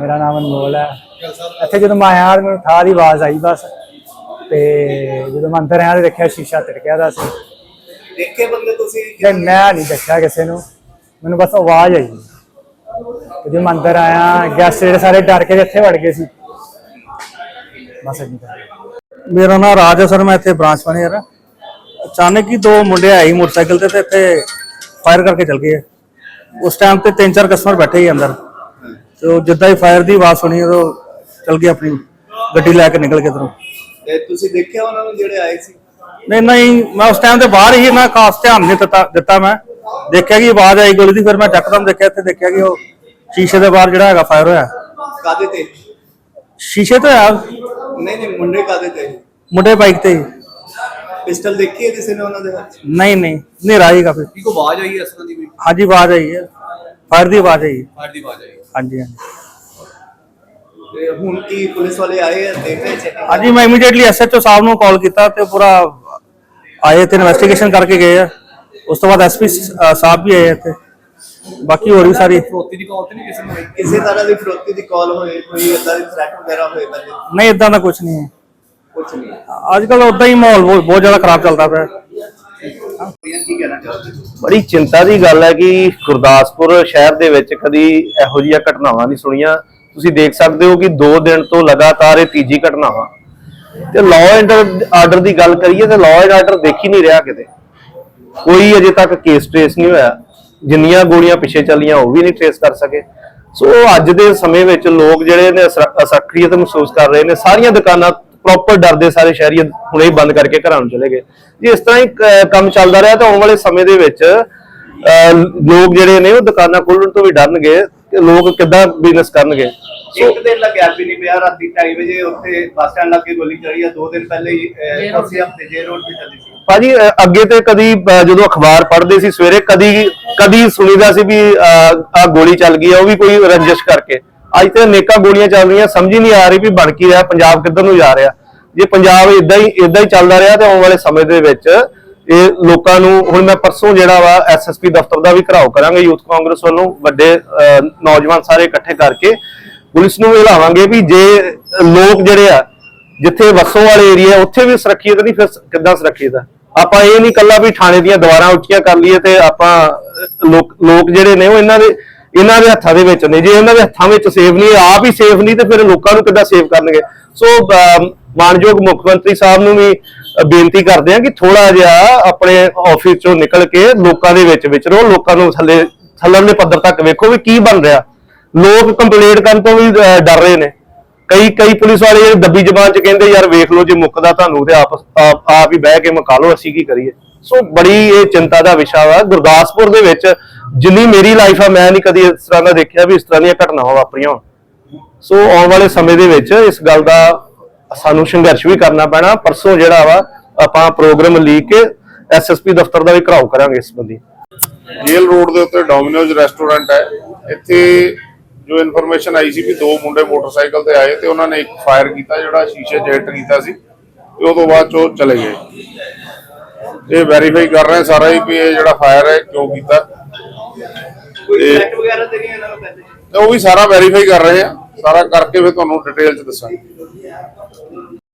ਮੇਰਾ ਨਾਮ ਅਨਮੋਲ ਹੈ। ਇੱਥੇ ਜਦੋਂ ਮੈਂ ਆਇਆ ਮੈਨੂੰ ਠਾਹ ਦੀ ਆਵਾਜ਼ ਆਈ ਬਸ। ਤੇ ਜਦੋਂ ਮੈਂ ਅੰਦਰ ਆਇਆ ਤੇ ਦੇਖਿਆ ਸ਼ੀਸ਼ਾ ਤਿੜਕਿਆ ਦਾ ਸੀ। ਦੇਖੇ ਬੰਦੇ ਤੁਸੀਂ? ਤੇ ਮੈਂ ਨਹੀਂ ਦੇਖਿਆ ਕਿਸੇ ਨੂੰ। ਮੈਨੂੰ ਬਸ ਆਵਾਜ਼ ਆਈ। ਤੇ ਜਦੋਂ ਮੈਂ ਅੰਦਰ ਆਇਆ ਗੈਸਟ ਜਿਹੜੇ ਸਾਰੇ ਡਰ ਕੇ ਇੱਥੇ ਵੜ ਗਏ ਸੀ। ਬਸ ਇੰਨੀ ਗੱਲ। ਮੇਰਾ ਨਾਮ ਰਾਜ ਹੈ ਸਰ ਮੈਂ ਇੱਥੇ ਬ੍ਰਾਂਚ ਮੈਨੇਜਰ ਹਾਂ। ਅਚਾਨਕ ਹੀ ਦੋ ਮੁੰਡੇ ਆਏ ਮੋਟਰਸਾਈਕਲ ਤੇ ਤੇ ਇੱਥੇ ਫਾਇਰ ਕਰਕੇ ਚਲ ਗਏ। ਉਸ ਟਾਈਮ ਤੇ ਤਿੰਨ ਚਾਰ ਕਸਟਮਰ ਬੈਠੇ ਹੀ ਅੰਦਰ। ਤੇ ਉਹ ਜਿੱਦਾਂ ਹੀ ਫਾਇਰ ਦੀ ਆਵਾਜ਼ ਸੁਣੀ ਉਹ ਚਲ ਗਏ ਆਪਣੀ ਗੱਡੀ ਲੈ ਕੇ ਨਿਕਲ ਕੇ ਇੱਧਰੋਂ। ਤੇ ਤੁਸੀਂ ਦੇਖਿਆ ਉਹਨਾਂ ਨੂੰ ਜਿਹੜੇ ਆਏ ਸੀ? ਨਹੀਂ ਨਹੀਂ ਮੈਂ ਉਸ ਟਾਈਮ ਤੇ ਬਾਹਰ ਹੀ ਮੈਂ ਖਾਸ ਧਿਆਨ ਨਹੀਂ ਦਿੱਤਾ ਦਿੱਤਾ ਮੈਂ। ਦੇਖਿਆ ਕਿ ਆਵਾਜ਼ ਆਈ ਗੋਲੀ ਦੀ ਫਿਰ ਮੈਂ ਚੱਕਦਮ ਦੇਖਿਆ ਇੱਥੇ ਦੇਖਿਆ ਕਿ ਉਹ ਸ਼ੀਸ਼ੇ ਦੇ ਬਾਹਰ ਜਿਹੜਾ ਹੈਗਾ ਫਾਇਰ ਹੋਇਆ। ਕਾਦੇ ਤੇ? ਸ਼ੀਸ਼ੇ ਤੇ ਹੋਇਆ। ਨਹੀਂ ਨਹੀਂ ਮੁੰਡੇ ਕਾਦੇ ਤੇ? ਮੁੰਡੇ ਬਾਈਕ ਤੇ ਹੀ। ਪਿਸਟਲ ਦੇਖੀ ਹੈ ਕਿਸੇ ਨੇ ਉਹਨਾਂ ਦੇ ਹੱਥ? 'ਚ? ਨਹੀਂ ਨਹੀਂ ਹਨੇਰਾ ਹੀ ਕਾਫੀ ਕੀ ਕੋ ਆਵਾਜ਼ ਆਈ ਇਸ ਤਰ੍ਹਾਂ ਦੀ ਕੋਈ? ਹਾਂਜੀ ਆਵਾਜ਼ ਆਈ ਹੈ। ਫਾਇਰ ਦੀ ਆਵਾਜ਼ ਆਈ ਹੈ। ਫਾਇਰ ਦੀ ਆਵਾਜ਼ ਆਈ ਹਾਂਜੀ ਹਾਂਜੀ। ਤੇ ਹੁਣ ਕੀ ਪੁਲਿਸ ਵਾਲੇ ਆਏ ਆ ਦੇਖ ਰਹੇ ਚੈੱਕ ਹਾਂਜੀ ਮੈਂ ਇਮੀਡੀਏਟਲੀ ਐਸਐਚਓ ਸਾਹਿਬ ਨੂੰ ਕਾਲ ਕੀਤਾ ਤੇ ਪੂਰਾ ਆਏ ਤੇ ਇਨਵੈਸਟੀਗੇਸ਼ਨ ਕਰਕੇ ਗਏ ਆ। ਉਸ ਤੋਂ ਬਾਅਦ ਐਸਪੀ ਸਾਹਿਬ ਵੀ ਆਏ ਇੱਥੇ। ਬਾਕੀ ਹੋਰ ਵੀ ਸਾਰੀ ਫਰੋਤੀ ਦੀ ਕਾਲ ਤੇ ਨਹੀਂ ਕਿਸੇ ਨੂੰ ਆਈ? ਕਿਸੇ ਤਰ੍ਹਾਂ ਦੀ ਫਰੋਤੀ ਦੀ ਕਾਲ ਹੋਏ ਕੋਈ ਇਦਾਂ ਦੀ ਥ੍ਰੈਟ ਵਗੈਰਾ ਹੋਏ ਬੰਦੇ ਨਹੀਂ? ਇਦਾਂ ਦਾ ਕੁਝ ਨਹੀਂ ਹੈ। ਕੁਝ ਨਹੀਂ। ਅੱਜ ਕੱਲ ਉਦਾਂ ਹੀ ਮਾਹੌਲ ਬਹੁਤ ਬਹੁਤ ਜ਼ਿਆਦਾ ਖਰਾਬ ਚੱਲਦਾ ਪਿਆ। ਕੀ ਕਹਿਣਾ ਚਾਹੁੰਦੇ ਬੜੀ ਚਿੰਤਾ ਦੀ ਗੱਲ ਹੈ ਕਿ ਗੁਰਦਾਸਪੁਰ ਸ਼ਹਿਰ ਦੇ ਵਿੱਚ ਕਦੀ ਇਹੋ ਜਿਹੀਆਂ ਘਟਨਾਵਾਂ ਨਹੀਂ ਸੁਣੀਆਂ। ਤੁਸੀਂ ਦੇਖ ਸਕਦੇ ਹੋ ਕਿ 2 ਦਿਨ ਤੋਂ ਲਗਾਤਾਰ ਇਹ ਤੀਜੀ ਘਟਨਾ ਤੇ ਲਾਅ ਐਂਡ ਆਰਡਰ ਦੀ ਗੱਲ ਕਰੀਏ ਤੇ ਲਾਅ ਐਂਡ ਆਰਡਰ ਦੇਖ ਹੀ ਨਹੀਂ ਰਿਹਾ ਕਿਤੇ। ਕੋਈ ਅਜੇ ਤੱਕ ਕੇਸ ਟ੍ਰੇਸ ਨਹੀਂ ਹੋਇਆ। ਜਿੰਨੀਆਂ ਗੋਲੀਆਂ ਪਿੱਛੇ ਚੱਲੀਆਂ ਉਹ ਵੀ ਨਹੀਂ ਟ੍ਰੇਸ ਕਰ ਸਕੇ। ਸੋ ਅੱਜ ਦੇ ਸਮੇਂ ਵਿੱਚ ਲੋਕ ਜਿਹੜੇ ਨੇ ਅਸਕਰੀਅਤ ਮਹਿਸੂਸ ਕਰ ਰਹੇ ਨੇ। ਸਾਰੀਆਂ ਦੁਕਾਨਾਂ ਪ੍ਰੋਪਰ ਡਰਦੇ ਸਾਰੇ ਸ਼ਹਿਰੀ ਹੁਣੇ ਹੀ ਬੰਦ ਕਰਕੇ ਘਰਾਂ ਨੂੰ ਚਲੇ ਗਏ। ਜੇ ਇਸ ਤਰ੍ਹਾਂ ਹੀ ਕੰਮ ਚੱਲਦਾ ਰਿਹਾ ਤਾਂ ਆਉਣ ਵਾਲੇ ਸਮੇਂ ਦੇ ਵਿੱਚ ਲੋਕ ਜਿਹੜੇ ਨੇ ਉਹ ਦੁਕਾਨਾਂ ਖੋਲਣ ਤੋਂ ਵੀ ਡਰਨਗੇ ਕਿ ਲੋਕ ਕਿੱਦਾਂ ਬਿਜ਼ਨਸ ਕਰਨਗੇ। ਇੱਕ ਦਿਨ ਗੈਪ ਵੀ ਨਹੀਂ ਪਿਆ ਰਾਤੀ 2:30 ਵਜੇ ਉੱਥੇ ਬੱਸ ਸਟੈਂਡ ਲੱਗੇ ਗੋਲੀ ਚੱਲੀ ਆ ਦੋ ਦਿਨ ਪਹਿਲੇ ਹੀ ਅਹ, ਉਸੇ ਹਫ਼ਤੇ ਜੇ ਰੋਡ ਤੇ ਚੱਲੀ ਸੀ। ਭਾਜੀ ਅੱਗੇ ਤੇ ਕਦੀ ਜਦੋਂ ਅਖਬਾਰ ਪੜ੍ਹਦੇ ਸੀ ਸਵੇਰੇ ਕਦੀ ਕਦੀ ਸੁਣੀਦਾ ਸੀ ਵੀ ਆ ਗੋਲੀ ਚੱਲ ਗਈ ਆ ਉਹ ਵੀ ਕੋਈ ਰੰਜਿਸ਼ ਕਰਕੇ। ਅੱਜ ਤੇ ਅਨੇਕਾਂ ਗੋਲੀਆਂ ਚੱਲ ਰਹੀਆਂ, ਸਮਝ ਹੀ ਨਹੀਂ ਆ ਰਹੀ ਵੀ ਬਣ ਕੀ ਰਿਹਾ, ਪੰਜਾਬ ਕਿੱਧਰ ਨੂੰ ਜਾ ਰਿਹਾ। ਜੇ ਪੰਜਾਬ ਇਦਾਂ ਹੀ ਇਦਾਂ ਹੀ ਚੱਲਦਾ ਰਿਹਾ, ਤੇ ਆਉਣ ਵਾਲੇ ਸਮੇਂ ਦੇ ਵਿੱਚ ਇਹ ਲੋਕਾਂ ਨੂੰ, ਹੁਣ ਮੈਂ ਪਰਸੋਂ ਜਿਹੜਾ ਵਾ ਐਸਐਸਪੀ ਦਫ਼ਤਰ ਦਾ ਵੀ ਘਰਾਓ ਕਰਾਂਗੇ, ਯੂਥ ਕਾਂਗਰਸ ਵੱਲੋਂ ਵੱਡੇ ਨੌਜਵਾਨ ਸਾਰੇ ਇਕੱਠੇ ਕਰਕੇ, ਪੁਲਿਸ ਨੂੰ ਇਹ ਲਾਵਾਂਗੇ ਵੀ ਜੇ ਲੋਕ ਜਿਹੜੇ ਆ, ਜਿੱਥੇ ਵਸੋਂ ਵਾਲੇ ਏਰੀਆ, ਉੱਥੇ ਵੀ ਸੁਰੱਖਿਅਤ ਨਹੀਂ, ਫਿਰ ਕਿੱਦਾਂ ਸੁਰੱਖਿਅਤ ਆ? ਆਪਾਂ ਇਹ ਨਹੀਂ ਕੱਲਾ ਵੀ ਥਾਣੇ ਦੀਆਂ ਦੀਵਾਰਾਂ ਉੱਚੀਆਂ ਕਰ ਲਈਏ ਤੇ ਆਪਾਂ ਲੋਕ ਲੋਕ ਜਿਹੜੇ ਨੇ ਉਹ ਇਹਨਾਂ ਦੇ ਇਹਨਾਂ ਦੇ ਹੱਥਾਂ ਦੇ ਵਿੱਚ ਨੇ ਜੇ ਇਹਨਾਂ ਦੇ ਹੱਥਾਂ ਵਿੱਚ ਸੇਫ ਨਹੀਂ ਆਪ ਹੀ ਸੇਫ ਨਹੀਂ, ਤੇ ਫਿਰ ਲੋਕਾਂ ਨੂੰ ਕਿੱਦਾਂ ਸੇਫ ਕਰਨਗੇ? ਸੋ ਮਾਨਯੋਗ ਮੁੱਖ ਮੰਤਰੀ ਸਾਹਿਬ ਨੂੰ ਵੀ ਬੇਨਤੀ ਕਰਦੇ ਆ ਕਿ ਥੋੜਾ ਜਿਹਾ ਆਪਣੇ ਆਫਿਸ ਚੋਂ ਨਿਕਲ ਕੇ ਲੋਕਾਂ ਦੇ ਵਿੱਚ ਵਿਚਰੋ ਲੋਕਾਂ ਨੂੰ ਥੱਲੇ ਥੱਲੜਲੇ ਪੱਧਰ ਤੱਕ ਵੇਖੋ ਵੀ ਕੀ ਬਣ ਰਿਹਾ। ਲੋਕ ਕੰਪਲੇਂਟ ਕਰਨ ਤੋਂ ਵੀ ਡਰ ਰਹੇ ਨੇ। ਕਈ ਕਈ ਪੁਲਿਸ ਵਾਲੇ ਜਿਹੜੇ ਦੱਬੀ ਜ਼ਬਾਨ ਚ ਕਹਿੰਦੇ, ਯਾਰ ਵੇਖ ਲਓ ਜੇ ਮੁੱਕਦਾ ਤੁਹਾਨੂੰ ਤੇ ਆਪ ਆਪ ਆਪ ਹੀ ਬਹਿ ਕੇ ਮੁਕਾ ਲਓ, ਅਸੀਂ ਕੀ ਕਰੀਏ? ਸੋ ਬੜੀ ਇਹ ਚਿੰਤਾ ਦਾ ਵਿਸ਼ਾ ਵਾ। ਗੁਰਦਾਸਪੁਰ ਦੇ ਵਿੱਚ ਜਿੰਨੀ ਮੇਰੀ ਲਾਈਫ ਆ, ਮੈਂ ਨਹੀਂ ਕਦੀ ਇਸ ਤਰ੍ਹਾਂ ਦਾ ਦੇਖਿਆ ਵੀ ਇਸ ਤਰ੍ਹਾਂ ਦੀਆਂ ਘਟਨਾਵਾਂ ਵਾਪਰੀਆਂ ਸੋ ਆਉਣ ਵਾਲੇ ਸਮੇਂ ਦੇ ਵਿੱਚ ਇਸ ਗੱਲ ਦਾ ਸਾਨੂੰ ਸੰਘਰਸ਼ ਵੀ ਕਰਨਾ ਪੈਣਾ। ਪਰਸੋਂ ਜਿਹੜਾ ਵਾ, ਆਪਾਂ ਪ੍ਰੋਗਰਾਮ ਲੀਕ ਕੇ ਐਸਐਸਪੀ ਦਫ਼ਤਰ ਦਾ ਵੀ ਘਰਾਓ ਕਰਾਂਗੇ ਇਸ ਸੰਬੰਧੀ। ਜੇਲ ਰੋਡ ਦੇ ਉੱਤੇ ਡੋਮਿਨੋਜ਼ ਰੈਸਟੋਰੈਂਟ ਹੈ। ਇੱਥੇ ਜੋ ਇਨਫੋਰਮੇਸ਼ਨ ਆਈ ਸੀ ਵੀ ਦੋ ਮੁੰਡੇ ਮੋਟਰਸਾਈਕਲ ਤੇ ਆਏ ਤੇ ਉਹਨਾਂ ਨੇ ਇੱਕ ਫਾਇਰ ਕੀਤਾ ਜਿਹੜਾ ਸ਼ੀਸ਼ੇ 'ਚ ਹਿੱਟ ਕੀਤਾ ਸੀ ਤੇ ਉਹ ਤੋਂ ਬਾਅਦ 'ਚ ਉਹ ਚਲੇ ਗਏ। ਇਹ ਵੈਰੀਫਾਈ ਕਰ ਰਹੇ ਸਾਰਾ ਹੀ ਵੀ ਇਹ ਜਿਹੜਾ ਫਾਇਰ ਹੈ ਕਿਉਂ ਕੀਤਾ। ਕੋਈ ਥ੍ਰੈਟ ਵਗੈਰਾ ਤੇ ਨਹੀਂ ਇਹਨਾਂ ਨੂੰ ਤੇ ਉਹ ਵੀ ਸਾਰਾ ਵੈਰੀਫਾਈ ਕਰ ਰਹੇ ਆ। ਸਾਰਾ ਕਰਕੇ ਫਿਰ ਤੁਹਾਨੂੰ ਡਿਟੇਲ 'ਚ ਦੱਸਾਂਗੇ।